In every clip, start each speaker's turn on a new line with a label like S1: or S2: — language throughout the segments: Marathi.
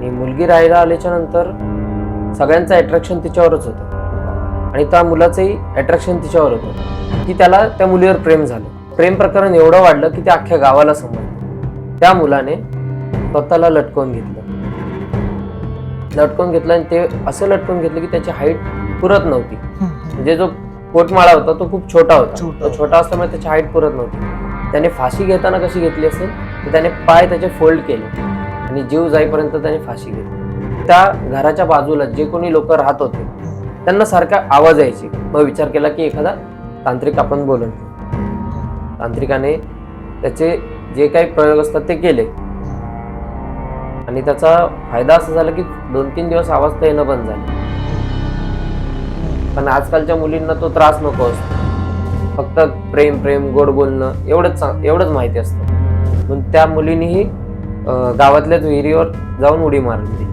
S1: आणि मुलगी राहायला आल्याच्यानंतर सगळ्यांचं अट्रॅक्शन तिच्यावरच होतं. आणि त्या मुलाचंही अट्रॅक्शन तिच्यावर होतं. की त्याला त्या मुलीवर प्रेम झालं. प्रेम प्रकरण एवढं वाढलं की ते अख्ख्या गावाला समजलं. त्या मुलाने स्वतःला लटकवून घेतलं. लटकवून घेतलं आणि ते असं लटकवून घेतलं की त्याची हाईट पुरत नव्हती. म्हणजे जो पोटमाळा होता तो खूप छोटा होता. तो छोटा असल्यामुळे त्याची हाईट पुरत नव्हती. त्याने फाशी घेताना कशी घेतली असेल? तर त्याने पाय त्याचे फोल्ड केले. आणि जीव जाईपर्यंत त्याने फाशी घेतली. त्या घराच्या बाजूला जे कोणी लोक राहत होते त्यांना सारखा आवाज यायची. मग विचार केला की एखादा तांत्रिक आपण बोलून तांत्रिकाने त्याचे जे काही प्रयोग असतात ते केले. आणि त्याचा फायदा असा झाला की दोन तीन दिवस आवाज तर येणं बंद झालं. पण आजकालच्या मुलींना तो त्रास नको असतो. फक्त प्रेम प्रेम गोड बोलणं एवढंच एवढंच माहिती असतं. पण त्या मुलींनीही गावातल्याच विहिरीवर जाऊन उडी मारली.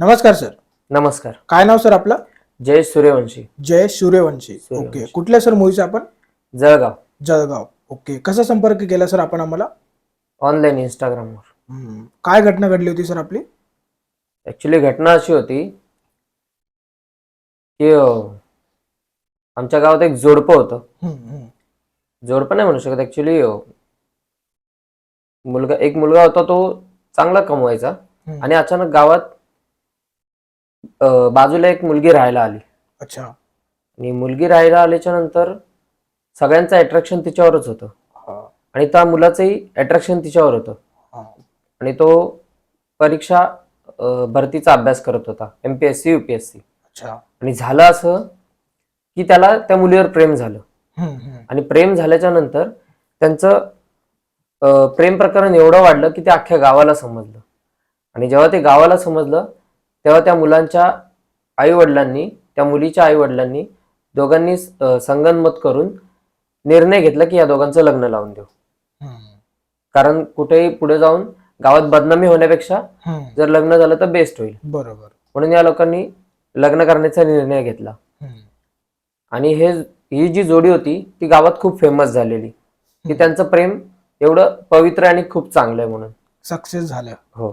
S2: नमस्कार सर.
S1: नमस्कार.
S2: काय नाव सर आपलं?
S1: जय सूर्यवंशी.
S2: जय सूर्यवंशी.
S1: सूर्यवंशी.
S2: ओके. कुठल्या सर मूवीचे आपण?
S1: जळगाव.
S2: जळगाव. ओके. कसा संपर्क केला सर आपण आम्हाला?
S1: ऑनलाईन इंस्टाग्रामवर
S2: हम्म. काय घटना घडली होती सर आपली?
S1: ऍक्च्युली घटना अशी होती की अं, आमच्या गावात एक जोडपं होतं.
S2: हम्म, हम्म.
S1: जोडपं नाही म्हणू शकत ऍक्च्युली मुलगा एक मुलगा होता तो चांगला कमवायचा
S2: हम्म.
S1: आणि अचानक गावात अं, बाजूला एक मुलगी राहायला आली.
S2: अच्छा.
S1: आणि मुलगी राहायला आल्याच्यानंतर सगळ्यांचं अट्रॅक्शन तिच्यावरच होतं.
S2: हा,
S1: आणि त्या मुलाचंही अट्रॅक्शन तिच्यावर होतं.
S2: हा.
S1: आणि तो परीक्षा अं, भरतीचा अभ्यास करत होता M P S C U P S C
S2: अच्छा.
S1: आणि झालं असं की त्याला त्या मुलीवर प्रेम झालं. आणि प्रेम झाल्याच्यानंतर त्यांचं प्रेम प्रकरण एवढं वाढलं की ते अख्ख्या गावाला समजलं. आणि जेव्हा ते गावाला समजलं तेव्हा त्या मुलांच्या आई वडिलांनी त्या मुलीच्या आई वडिलांनी दोघांनी संगनमत करून निर्णय घेतला की या दोघांचं लग्न लावून देऊ. कारण कुठेही पुढे जाऊन गावात बदनामी होण्यापेक्षा. जर लग्न झालं तर बेस्ट होईल.
S2: बरोबर.
S1: म्हणून या लोकांनी लग्न करण्याचा निर्णय घेतला. आणि हे ही जी जोडी होती ती गावात खूप फेमस झालेली. की त्यांचं प्रेम एवढं पवित्र आणि खूप चांगलं आहे म्हणून.
S2: सक्सेस झालं.
S1: हो.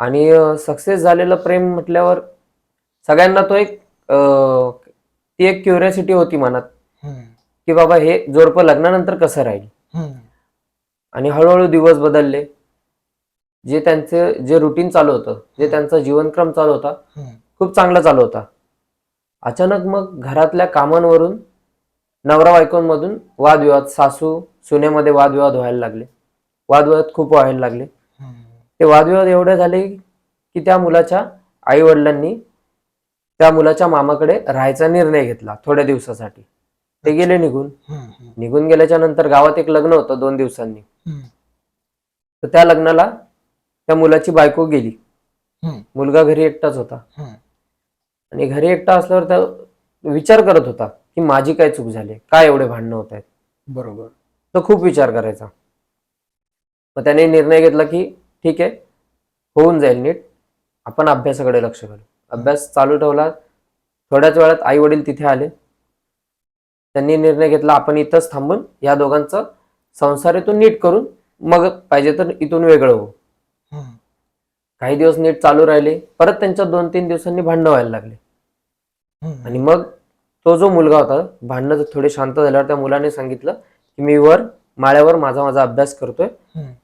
S1: आणि सक्सेस झालेलं प्रेम म्हटल्यावर सगळ्यांना तो एक अं, ती एक क्युरियोसिटी होती मनात. की बाबा हे जोडपं लग्नानंतर कसं राहील. आणि हळूहळू दिवस बदलले. जे त्यांचे जे रुटीन चालू होतं जे त्यांचा जीवनक्रम चालू होता. खूप चांगला चालू होता. अचानक मग घरातल्या कामांवरून नवरा बायकोंमधून वादविवाद सासू सुनेमध्ये वादविवाद व्हायला लागले वादविवाद खूप व्हायला लागले. ते वादविवाद एवढे झाले की त्या मुलाच्या आई वडिलांनी त्या मुलाच्या मामाकडे राहायचा निर्णय घेतला थोड्या दिवसासाठी ते गेले निघून. निघून गेल्याच्यानंतर गावात एक लग्न होतं दोन दिवसांनी. तर त्या लग्नाला त्या मुलाची बायको गेली. मुलगा घरी एकटाच होता. आणि घरी एकटा असल्यावर त्या विचार करत होता की माझी काय चूक झाली काय एवढे भांडणं होत आहेत?
S2: बरोबर.
S1: तो खूप विचार करायचा. मग त्याने निर्णय घेतला की ठीक आहे होऊन जाईल नीट. आपण अभ्यासाकडे लक्ष घालू. अभ्यास चालू ठेवला. थोड्याच वेळात आई वडील तिथे आले. त्यांनी निर्णय घेतला आपण इथंच थांबून या दोघांचं संसारातून नीट करून मग पाहिजे तर इथून वेगळं होऊ. काही दिवस नीट चालू राहिले परत त्यांच्या दोन तीन दिवसांनी भांडणं व्हायला लागले. आणि मग तो जो मुलगा होता भांडणं थोडे शांत झाल्यावर त्या मुलाने सांगितलं की मी वर माळ्यावर माझा माझा अभ्यास करतोय.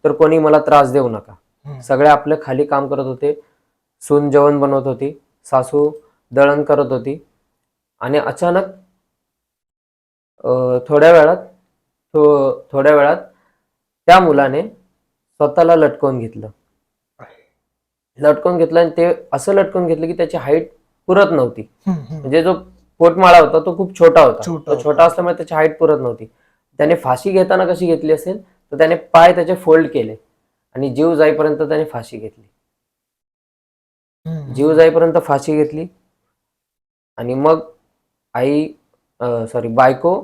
S1: तर कोणी मला त्रास देऊ नका. सगळे आपले खाली काम करत होते सून जेवण बनवत होती सासू दळण करत होती आणि अचानक थोड्या वेळात थो- थोड्या वेळात त्या मुलाने स्वतःला लटकवून घेतलं लटकवून घेतलं आणि ते असं लटकवून घेतलं की त्याची हाईट पुरत नव्हती. म्हणजे जो पोटमाळा होता तो खूप छोटा होता
S2: छोटा
S1: तो. छोटा असल्यामुळे त्याची हाईट पुरत नव्हती त्याने फाशी घेताना कशी घेतली असेल तर त्याने पाय त्याचे फोल्ड केले आणि जीव जाईपर्यंत त्याने फाशी घेतली. जीव जाईपर्यंत फाशी घेतली आणि मग आई सॉरी बायको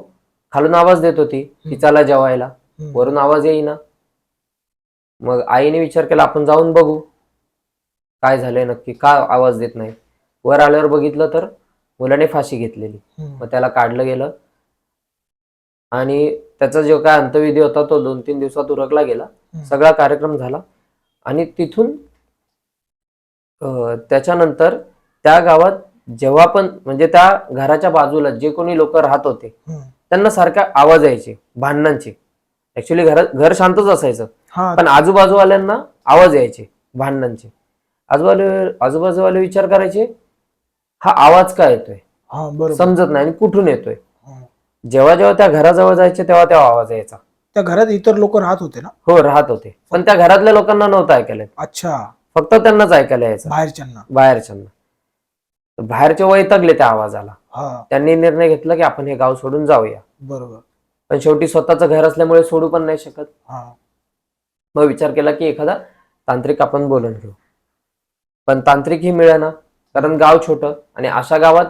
S1: खालून आवाज देत होती की. चला जेवायला. वरून आवाज येईना मग आईने विचार केला आपण जाऊन बघू काय झालंय नक्की का आवाज देत नाही. वर आल्यावर बघितलं तर मुलाने फाशी घेतलेली. मग त्याला काढलं गेलं. आणि त्याचा जो काय अंतविधी होता तो दोन तीन दिवसात उरकला गेला. सगळा कार्यक्रम झाला. आणि तिथून त्याच्यानंतर त्या गावात जेव्हा पण म्हणजे त्या घराच्या बाजूला जे कोणी लोक राहत होते. त्यांना सारख्या आवाज यायचे भांडणांचे. ऍक्च्युली घर घर शांतच असायचं. पण आजूबाजूवाल्यांना आवाज यायचे भांडणांचे. आजूबाजू आजूबाजूवाले विचार करायचे हा आवाज काय येतोय?
S2: हा बरोबर.
S1: समजत नाही आणि कुठून येतोय. जेव्हा जेव्हा त्या घराजवळ जायचे तेव्हा तेव्हा आवाज यायचा.
S2: त्या घरात इतर लोक राहत होते ना?
S1: हो राहत होते. पण त्या घरातल्या लोकांना नव्हतं ऐकायला येत.
S2: अच्छा.
S1: फक्त त्यांनाच ऐकायला यायचं.
S2: बाहेरच्यांना.
S1: बाहेरच्यांना. तर बाहेरचे वैतागले त्या आवाजाला.
S2: हा.
S1: त्यांनी निर्णय घेतला की आपण हे गाव सोडून जाऊया.
S2: बरोबर.
S1: पण शेवटी स्वतःचं घर असल्यामुळे सोडू पण नाही शकत.
S2: हा.
S1: मग विचार केला की एखादा तांत्रिक आपण बोलून घेऊ. पण तांत्रिक ही मिळेना कारण गाव छोटं आणि अशा गावात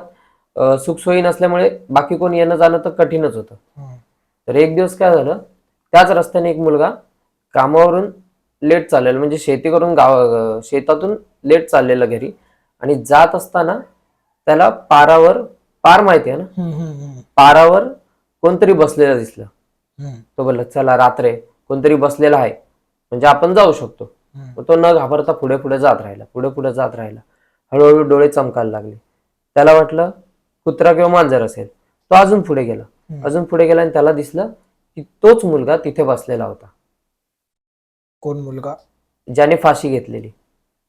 S1: सुखसोयी नसल्यामुळे बाकी कोण येणं जाणं तर कठीणच होतं. तर एक दिवस काय झालं त्याच रस्त्याने एक मुलगा कामावरून लेट चाललेला म्हणजे शेती करून गाव शेतातून लेट चाललेला घरी आणि जात असताना त्याला पारावर पार माहिती आहे ना? पारावर कोणतरी बसलेलं दिसलं. तो बोलला चला रात्र कोणतरी बसलेला आहे. म्हणजे आपण जाऊ शकतो. मग तो न घाबरता पुढे पुढे जात राहिला पुढे पुढे जात राहिला. हळूहळू डोळे चमकायला लागले. त्याला वाटलं कुत्रा किंवा मांजर असेल. तो अजून पुढे गेला. अजून पुढे गेला आणि त्याला दिसलं की तोच मुलगा तिथे बसलेला होता.
S2: कोण मुलगा?
S1: ज्याने फाशी घेतलेली.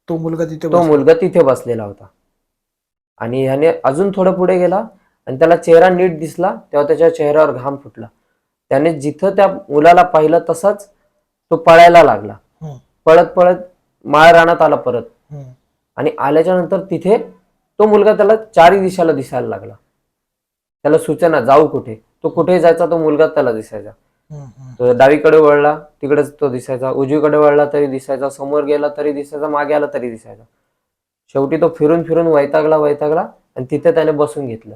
S2: तो मुलगा तिथे
S1: तो. मुलगा तिथे बसलेला होता. आणि ह्याने अजून थोडं पुढे गेला आणि त्याला चेहरा नीट दिसला तेव्हा त्याच्या चेहऱ्यावर घाम फुटला. त्याने जिथं त्या मुलाला पाहिलं तसाच तो पळायला लागला. पळत पळत माळ रानात आला परत.
S2: हम्म.
S1: आणि आल्याच्यानंतर तिथे तो मुलगा त्याला चारी दिशाला दिसायला लागला. त्याला सूचना जाऊ कुठे? तो कुठे जायचा तो मुलगा त्याला दिसायचा.
S2: हम्म, हम्म.
S1: तो डावीकडे वळला तिकडेच तो दिसायचा. उजवीकडे वळला तरी दिसायचा. समोर गेला तरी दिसायचा. मागे आला तरी दिसायचा. शेवटी तो फिरून फिरून वैतागला वैतागला आणि तिथे त्याने बसून घेतलं.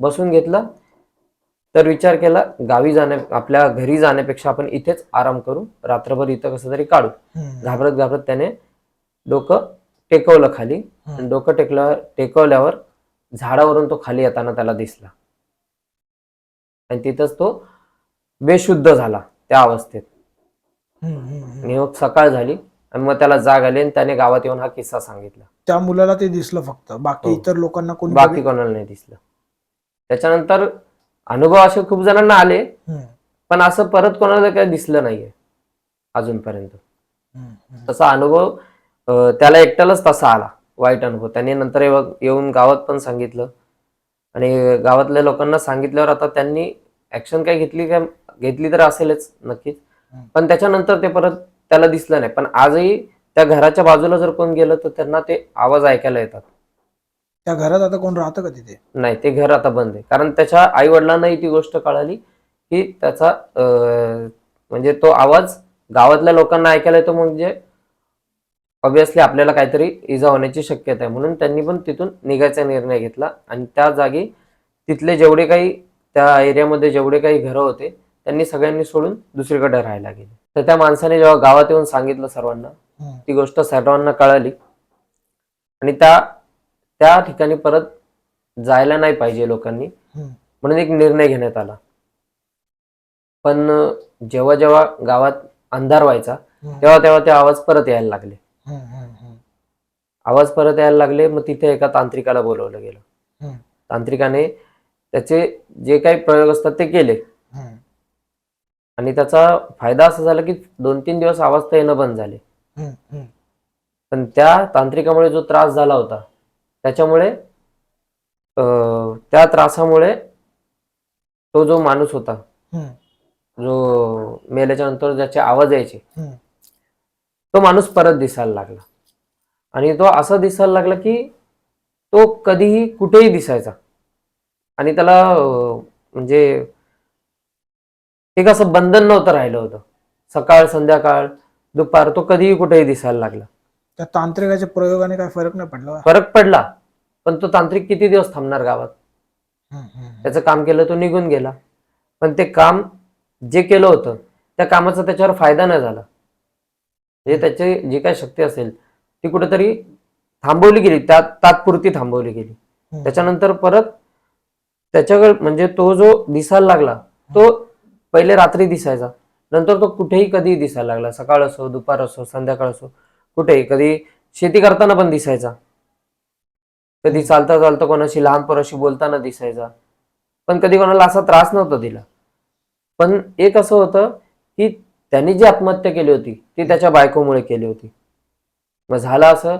S1: बसून घेतलं. तर विचार केला गावी जाण्या आपल्या घरी जाण्यापेक्षा आपण इथेच आराम करू रात्रभर इथं कसं तरी काढू. घाबरत घाबरत त्याने डोकं टेकवलं खाली. डोकं टेकल्यावर टेकवल्यावर झाडावरून तो खाली येताना त्याला दिसला. आणि तिथंच तो बेशुद्ध झाला त्या अवस्थेत. मग सकाळ झाली आणि मग त्याला जाग आली आणि त्याने गावात येऊन हा किस्सा सांगितला.
S2: त्या मुलाला ते दिसलं फक्त. बाकी
S1: हो.
S2: इतर लोकांना कोणी
S1: बाकी कोणाला नाही दिसलं. त्याच्यानंतर अनुभव असे खूप जणांना आले पण असं परत कोणाला काही दिसलं नाहीये अजूनपर्यंत. तसा अनुभव त्याला एकट्यालाच तसा आला वाईट अनुभव. त्याने नंतर येऊन गावात पण सांगितलं. आणि गावातल्या लोकांना सांगितल्यावर आता त्यांनी ऍक्शन काय घेतली काय घेतली तर असेलच नक्कीच. पण त्याच्यानंतर ते परत त्याला दिसलं नाही. पण आजही त्या घराच्या बाजूला जर कोण गेलं तर त्यांना ते आवाज ऐकायला येतात.
S2: त्या घरात आता कोण राहतं का तिथे?
S1: नाही ते घर आता बंद आहे. कारण त्याच्या आई वडिलांनाही ती गोष्ट कळाली की त्याचा अं, म्हणजे तो आवाज गावातल्या लोकांना ऐकायला येतो म्हणजे ऑब्विसली आपल्याला काहीतरी इजा होण्याची शक्यता आहे. म्हणून त्यांनी पण तिथून निघायचा निर्णय घेतला आणि त्या जागी तिथले जेवढे काही त्या एरियामध्ये जेवढे काही घरं होते त्यांनी सगळ्यांनी सोडून दुसरीकडे राहायला गेले. तर त्या माणसाने जेव्हा गावात येऊन सांगितलं सर्वांना
S2: हम्म,
S1: ती गोष्ट सर्वांना कळाली आणि त्या त्या ठिकाणी परत जायला नाही पाहिजे लोकांनी. म्हणून एक निर्णय घेण्यात आला पण जेव्हा जेव्हा गावात अंधार व्हायचा तेव्हा तेव्हा ते आवाज परत यायला लागले. आवाज परत यायला लागले मग तिथे एका तांत्रिकाला बोलवलं गेलं. तांत्रिकाने त्याचे जे काही प्रयोग असतात ते केले आणि त्याचा फायदा असा झाला की दोन तीन दिवस आवाज तर येणं बंद झाले. पण त्या तांत्रिकामुळे जो त्रास झाला होता त्याच्यामुळे अं, त्या त्रासामुळे तो जो माणूस होता जो मेल्याच्या नंतर ज्याचे आवाज यायचे. तो माणूस परत दिसायला लागला. आणि तो असं दिसायला लागला की तो कधीही कुठेही दिसायचा. आणि त्याला म्हणजे एक असं बंधन नव्हतं राहिलं होतं. सकाळ संध्याकाळ दुपार तो कधीही कुठेही दिसायला लागला.
S2: त्या तांत्रिकाच्या प्रयोगाने काय फरक नाही पडला?
S1: फरक पडला पण तो तांत्रिक किती दिवस थांबणार गावात? त्याचं काम केलं तो निघून गेला. पण ते काम जे केलं होतं त्या कामाचा त्याच्यावर फायदा नाही झाला. म्हणजे त्याची जी काय शक्ती असेल ती कुठेतरी थांबवली गेली त्या तात्पुरती थांबवली गेली. त्याच्यानंतर परत त्याच्याकडे म्हणजे तो जो दिसायला लागला तो पहिले रात्री दिसायचा. नंतर तो कुठेही कधीही दिसायला लागला. सकाळ असो दुपार असो संध्याकाळ असो. कुठेही कधी शेती करताना पण दिसायचा. कधी चालता चालता कोणाशी लहान पोराशी बोलताना दिसायचा. पण कधी कोणाला असा त्रास नव्हता दिला. पण एक असं होतं की त्यांनी जी आत्महत्या केली होती ती त्याच्या बायकोमुळे केली होती. मग झालं असं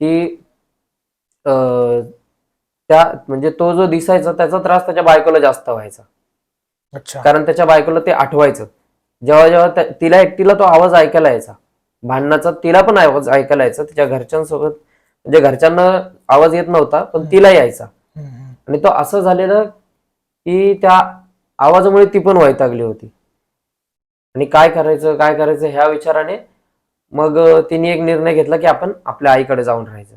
S1: की अं, त्या म्हणजे तो जो दिसायचा त्याचा त्रास त्याच्या बायकोला जास्त व्हायचा.
S2: अच्छा.
S1: कारण त्याच्या बायकोला ते आठवायचं. जेव्हा जेव्हा तिला एकटीला तो आवाज ऐकायला यायचा. भांडणाचा तिला पण आवाज ऐकायला यायचा तिच्या घरच्यांसोबत. म्हणजे घरच्यांना आवाज येत नव्हता पण तिला यायचा. आणि तो असं झालेलं की त्या आवाजामुळे ती पण वैतागली होती. आणि काय करायचं काय करायचं ह्या विचाराने मग तिने एक निर्णय घेतला की आपण आपल्या आईकडे जाऊन राहायचं.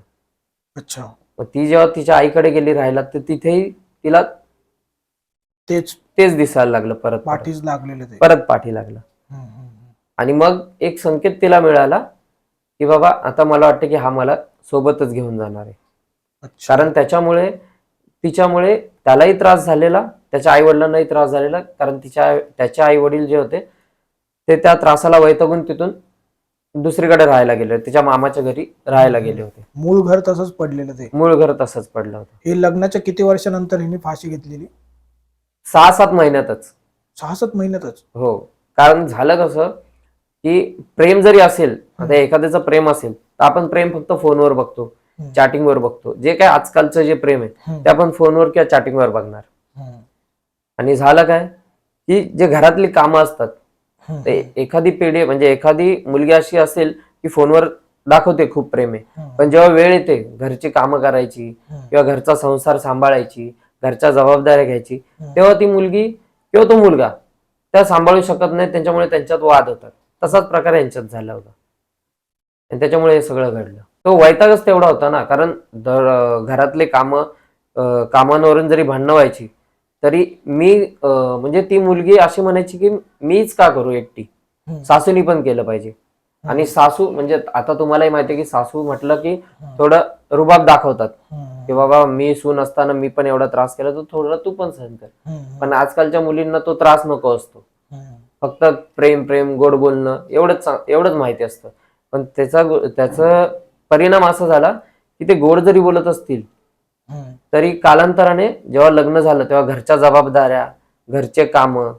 S2: अच्छा.
S1: मग ती जेव्हा तिच्या आईकडे गेली राहायला तर तिथेही तिला
S2: तेच
S1: तेच दिसायला लागलं परत.
S2: पाठीच लागलेले
S1: परत पाठी लागलं. आणि मग एक संकेत तिला मिळाला की बाबा आता मला वाटतं की हा मला सोबतच घेऊन जाणार आहे. कारण त्याच्यामुळे तिच्यामुळे त्यालाही त्रास झालेला त्याच्या आई वडिलांनाही त्रास झालेला कारण तिच्या त्याचे आई वडील जे होते ते त्या त्रासाला वैतगून तिथून दुसरीकडे राहायला गेले. तिच्या मामाच्या घरी राहायला गेले होते.
S2: मूळ घर तसंच पडलेलं ते.
S1: मूळ घर तसंच पडलं होतं.
S2: हे लग्नाच्या किती वर्षानंतर हिने फाशी घेतलेली?
S1: सहा सात महिन्यातच.
S2: सहा सात महिन्यातच?
S1: हो. कारण झालं कसं की प्रेम जरी असेल आता एखाद्याचं प्रेम असेल तर आपण प्रेम फक्त फोनवर बघतो. चॅटिंगवर बघतो. जे काय आजकालचं जे प्रेम आहे ते आपण फोनवर किंवा चॅटिंगवर बघणार. आणि झालं काय? की जे घरातली कामं असतात ते एखादी पिढी म्हणजे एखादी मुलगी अशी असेल की फोनवर दाखवते खूप प्रेम आहे. पण जेव्हा वेळ येते घरची कामं करायची किंवा घरचा संसार सांभाळायची घरच्या जबाबदाऱ्या घ्यायची. तेव्हा ती मुलगी किंवा तो मुलगा त्या सांभाळू शकत नाही त्यांच्यामुळे त्यांच्यात वाद होतात. तसाच प्रकार यांच्यात झाला होता. आणि त्याच्यामुळे हे सगळं घडलं. तो वैतागच तेवढा होता ना कारण घरातले कामं कामांवरून जरी भांडणं व्हायची तरी मी म्हणजे ती मुलगी अशी म्हणायची की मीच का करू एकटी. सासूनी पण केलं पाहिजे. आणि सासू म्हणजे आता तुम्हालाही माहिती की सासू म्हटलं की थोडं रुबाब दाखवतात. की बाबा मी सून असताना मी पण एवढा त्रास केला तर थोडं तू पण सहन कर. पण आजकालच्या मुलींना तो त्रास नको असतो. फक्त प्रेम प्रेम गोड बोलणं एवढंच एवढंच माहिती असतं. पण त्याचा त्याचा परिणाम असा झाला की ते गोड जरी बोलत असतील तरी कालांतराने जेव्हा लग्न झालं तेव्हा घरच्या जबाबदाऱ्या घरचे कामं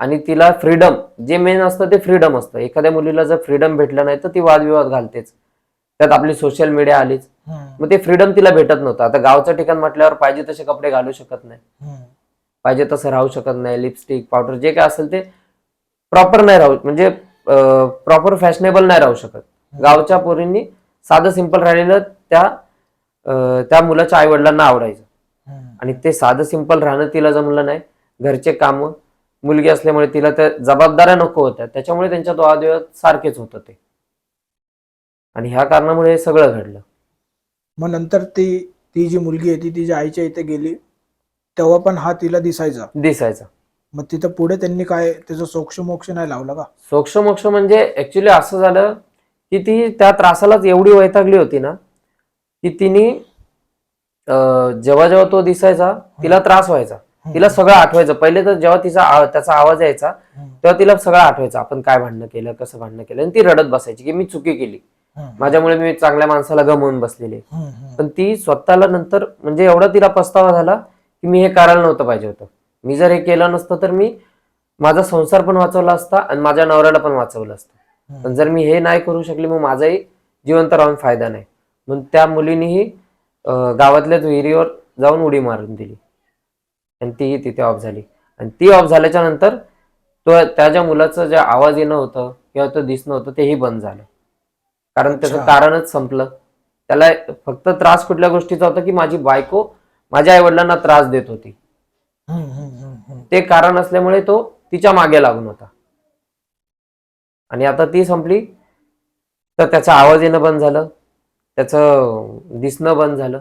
S1: आणि तिला फ्रीडम जे मेन असतं ते फ्रीडम असतं. एखाद्या मुलीला जर फ्रीडम भेटलं नाही तर ती वादविवाद घालतेच. त्यात आपली सोशल मीडिया आलीच. मग ते फ्रीडम तिला भेटत नव्हतं. आता गावचं ठिकाण म्हटल्यावर पाहिजे तसे कपडे घालू शकत नाही. पाहिजे तसं राहू शकत नाही. लिपस्टिक पावडर जे काय असेल ते प्रॉपर नाही राहू म्हणजे प्रॉपर फॅशनेबल नाही राहू शकत. गावच्या पोरींनी साधं सिंपल राहिलेलं त्या त्या मुलाच्या आई वडिलांना आवडायचं. आणि ते साधं सिंपल राहणं तिला जमलं नाही. घरचे कामं मुलगी असल्यामुळे तिला त्या जबाबदाऱ्या नको होत्या. त्याच्यामुळे त्यांच्यात वादविवाद सारखेच होत होते आणि ह्या कारणामुळे हे सगळं घडलं.
S2: मग नंतर ती ती जी मुलगी आहे ती तिच्या आईच्या इथे गेली तेव्हा पण हा तिला दिसायचा?
S1: दिसायचं.
S2: मग तिथं पुढे त्यांनी काय त्याचं सोक्ष मोक्ष नाही लावलं का?
S1: सोक्ष मोक्ष म्हणजे ऍक्च्युली असं झालं की ती त्या त्रासालाच एवढी वैतागली होती ना की तिने जेव्हा जेव्हा तो दिसायचा तिला त्रास व्हायचा. तिला सगळं आठवायचं. पहिले तर जेव्हा तिचा त्याचा आवाज यायचा तेव्हा तिला सगळं आठवायचं आपण काय भांडणं केलं कसं भांडणं केलं आणि ती रडत बसायची की मी चुकी केली. माझ्यामुळे मी चांगल्या माणसाला गमावून बसलेली पण ती स्वतःला नंतर म्हणजे एवढा तिला पस्तावा झाला की मी हे करायला नव्हतं पाहिजे होतं. मी जर हे केलं नसतं तर मी माझा संसार पण वाचवला असता आणि माझ्या नवऱ्याला पण वाचवलं असतं. पण जर मी हे नाही करू शकले मग माझाही जिवंत राहून फायदा नाही. म्हणून त्या मुलीनीही गावातल्याच विहिरीवर जाऊन उडी मारून दिली. आणि तीही तिथे ऑफ झाली. आणि ती ऑफ झाल्याच्यानंतर तो त्या ज्या मुलाचं जे आवाज येणं होतं किंवा तो दिसणं होतं तेही बंद झालं. कारण त्याचं. कारणच संपलं. त्याला फक्त त्रास कुठल्या गोष्टीचा होता की माझी बायको माझ्या आई वडिलांना त्रास देत होती
S2: हम्म, हम्म, हम्म, हम्म.
S1: ते कारण असल्यामुळे तो तिच्यामागे लागून होता. आणि आता ती संपली. तर त्याचा आवाज येणं बंद झालं. त्याचं दिसणं बंद झालं.